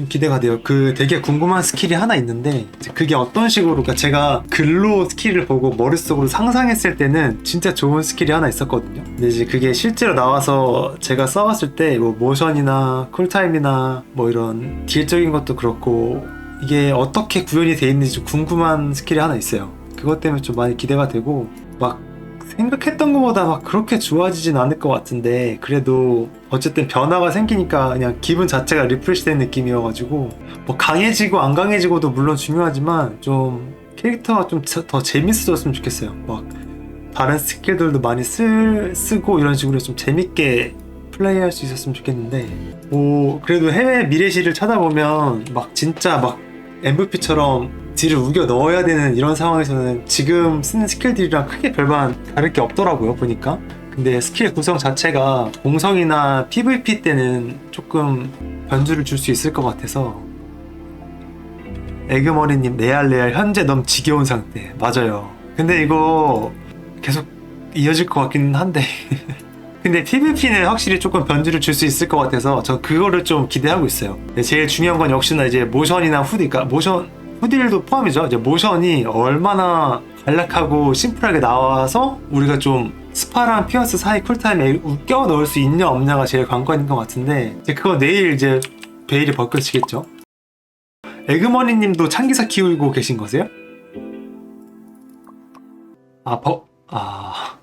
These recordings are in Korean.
좀 기대가 돼요. 그 되게 궁금한 스킬이 하나 있는데 그게 어떤 식으로 그러니까 제가 글로 스킬을 보고 머릿속으로 상상했을 때는 진짜 좋은 스킬이 하나 있었거든요. 근데 이제 그게 실제로 나와서 제가 써봤을 때 뭐 모션이나 쿨타임이나 뭐 이런 딜적인 것도 그렇고 이게 어떻게 구현이 돼 있는지 좀 궁금한 스킬이 하나 있어요. 그것 때문에 좀 많이 기대가 되고 막 생각했던 것보다 막 그렇게 좋아지진 않을 것 같은데 그래도 어쨌든 변화가 생기니까 그냥 기분 자체가 리프레시된 느낌이어가지고 뭐 강해지고 안 강해지고도 물론 중요하지만 좀 캐릭터가 좀 더 재밌어졌으면 좋겠어요. 막 다른 스킬들도 많이 쓸, 쓰고 이런 식으로 좀 재밌게 플레이할 수 있었으면 좋겠는데 뭐 그래도 해외 미래시를 찾아보면 막 진짜 막 MVP처럼 딜을 우겨 넣어야 되는 이런 상황에서는 지금 쓰는 스킬들이랑 크게 별반 다를 게 없더라고요 보니까. 근데 스킬 구성 자체가 공성이나 PVP 때는 조금 변주를 줄 수 있을 것 같아서 에그머리님 레알레알 현재 너무 지겨운 상태. 맞아요. 근데 이거 계속 이어질 것 같기는 한데. 근데 PVP는 확실히 조금 변주를 줄 수 있을 것 같아서 저 그거를 좀 기대하고 있어요. 제일 중요한 건 역시나 이제 모션이나 후디, 그러니까 모션, 후딜도 포함이죠. 이제 모션이 얼마나 간략하고 심플하게 나와서 우리가 좀 스파랑 피어스 사이 쿨타임에 웃겨 넣을 수 있냐 없냐가 제일 관건인 것 같은데 이제 그거 내일 이제 베일이 벗겨지겠죠. 에그머니 님도 창기사 키우고 계신 거세요? 아, 버, 아,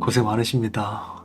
고생 많으십니다.